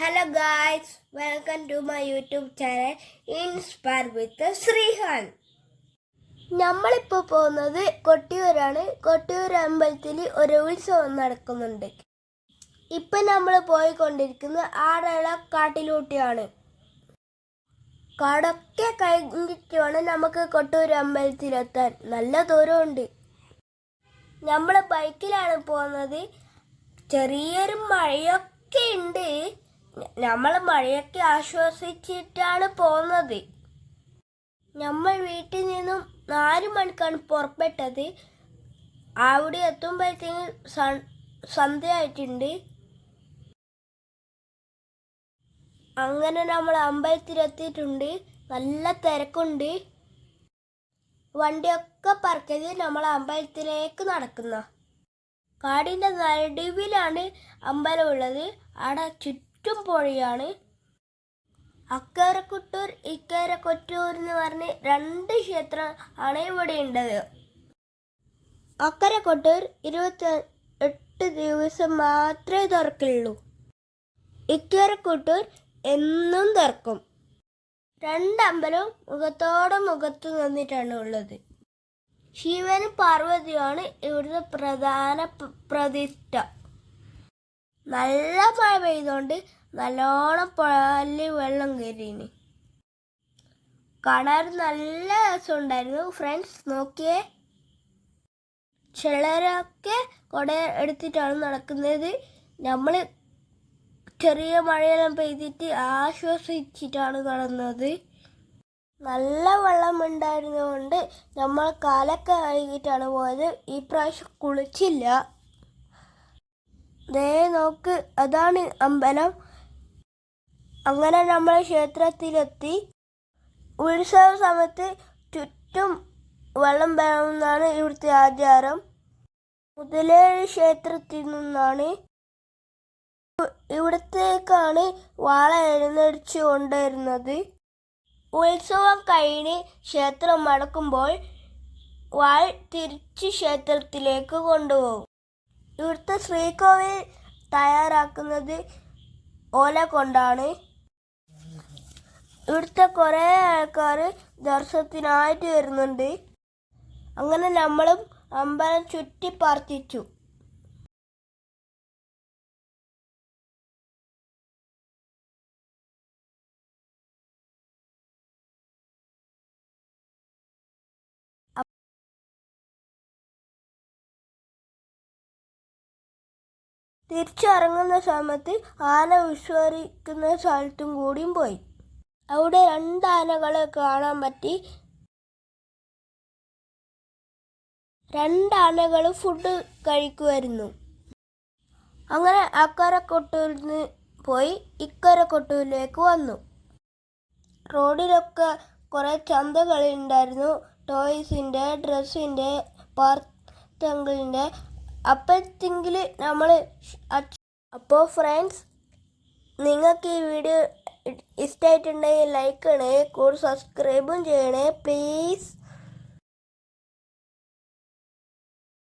Hello guys welcome to my YouTube channel inspire with Sreehan നമ്മളിപ്പോൾ പോകുന്നത് കൊട്ടിയൂരാണ്. കൊട്ടിയൂർ അമ്പലത്തിൽ ഒരു ഉത്സവം നടക്കുന്നുണ്ട്. ഇപ്പം നമ്മൾ പോയിക്കൊണ്ടിരിക്കുന്നത് ആടള കാട്ടിലൂട്ടിയാണ്. കാടൊക്കെ കഴിഞ്ഞിട്ട് വേണം നമുക്ക് കൊട്ടൂർ അമ്പലത്തിലെത്താൻ. നല്ല ദൂരമുണ്ട്. നമ്മൾ ബൈക്കിലാണ് പോകുന്നത്. ചെറിയൊരു മഴയൊക്കെ ഉണ്ട്. നമ്മൾ മഴയൊക്കെ ആശ്വസിച്ചിട്ടാണ് പോന്നത്. നമ്മൾ വീട്ടിൽ നിന്നും നാല് മണിക്കാണ് പുറപ്പെട്ടത്. അവിടെ എത്തുമ്പോഴത്തേക്ക് സന്ധ്യയായിട്ടുണ്ട് അങ്ങനെ നമ്മൾ അമ്പലത്തിലെത്തിയിട്ടുണ്ട് നല്ല തിരക്കുണ്ട്. വണ്ടിയൊക്കെ പറക്കത് നമ്മൾ അമ്പലത്തിലേക്ക് നടക്കുന്ന. കാടിന്റെ നടുവിലാണ് അമ്പലമുള്ളത് അവിടെ ചുറ്റും പുഴയാണ് അക്കരക്കുട്ടൂർ ഇക്കര കൊറ്റൂർ എന്ന് പറഞ്ഞ് രണ്ട് ക്ഷേത്രം ആണ് ഇവിടെ ഉള്ളത്. അക്കരക്കൊട്ടൂർ ഇരുപത്തി എട്ട് ദിവസം മാത്രമേ തുറക്കുള്ളൂ. ഇക്കരക്കുട്ടൂർ എന്നും തുറക്കും. രണ്ടമ്പലവും മുഖത്തോടെ മുഖത്ത് നിന്നിട്ടാണ് ഉള്ളത്. ശിവനും പാർവതിയുമാണ് ഇവിടുത്തെ പ്രധാന പ്രതിഷ്ഠ. നല്ല മഴ പെയ്തുകൊണ്ട് നല്ലോണം പുഴയിൽ വെള്ളം കയറിയിന് കാണാൻ നല്ല രസമുണ്ടായിരുന്നു. ഫ്രണ്ട്സ് നോക്കിയേ. ചിലരൊക്കെ കുട എടുത്തിട്ടാണ് നടക്കുന്നത്. നമ്മൾ ചെറിയ മഴയെല്ലാം പെയ്തിട്ട് ആശ്വസിച്ചിട്ടാണ് നടന്നത്. നല്ല വെള്ളം ഉണ്ടായിരുന്നതുകൊണ്ട് നമ്മൾ കാലൊക്കെ കഴുകിയിട്ടാണ് പോയത്. ഈ പ്രാവശ്യം കുളിച്ചില്ല. ദേ നോക്ക് അതാണ് അമ്പലം. അങ്ങനെ നമ്മൾ ക്ഷേത്രത്തിലെത്തി. ഉത്സവ സമയത്ത് ചുറ്റും വെള്ളം വേണമെന്നാണ് ഇവിടുത്തെ ആചാരം. മുതലേഴ് ക്ഷേത്രത്തിൽ നിന്നാണ്. ഇവിടത്തേക്കാണ് വാള എഴുന്നടിച്ചു കൊണ്ടിരുന്നത്. ഉത്സവം കഴിഞ്ഞ് ക്ഷേത്രം മടക്കുമ്പോൾ വാൾ തിരിച്ച് ക്ഷേത്രത്തിലേക്ക് കൊണ്ടുപോകും. ഇവിടുത്തെ ശ്രീകോവിൽ തയ്യാറാക്കുന്നത് ഓല കൊണ്ടാണ്. ഇവിടുത്തെ കുറേ ആൾക്കാർ ദർശനത്തിനായിട്ട് വരുന്നുണ്ട്. അങ്ങനെ നമ്മളും അമ്പലം ചുറ്റി പ്രാർത്ഥിച്ചു തിരിച്ചിറങ്ങുന്ന സമയത്ത് ആന വിശ്വസിക്കുന്ന സ്ഥലത്തും കൂടിയും പോയി. അവിടെ രണ്ട് ആനകളെ കാണാൻ പറ്റി. രണ്ടാനകൾ ഫുഡ് കഴിക്കുമായിരുന്നു അങ്ങനെ അക്കരെ കൊട്ടൂരിൽ നിന്ന് പോയി ഇക്കരക്കൊട്ടൂരിലേക്ക് വന്നു. റോഡിലൊക്കെ കുറേ ചന്തകളുണ്ടായിരുന്നു ടോയ്സിന്റെ ഡ്രസ്സിന്റെ പാർത്തങ്കിളിന്റെ അപ്പോഴത്തെങ്കിൽ നമ്മൾ അപ്പോൾ ഫ്രണ്ട്സ് നിങ്ങൾക്ക് ഈ വീഡിയോ ഇഷ്ടമായിട്ടുണ്ടെങ്കിൽ ലൈക്ക് ചെയ്യണേ കൂടുതൽ സബ്സ്ക്രൈബും ചെയ്യണേ പ്ലീസ്.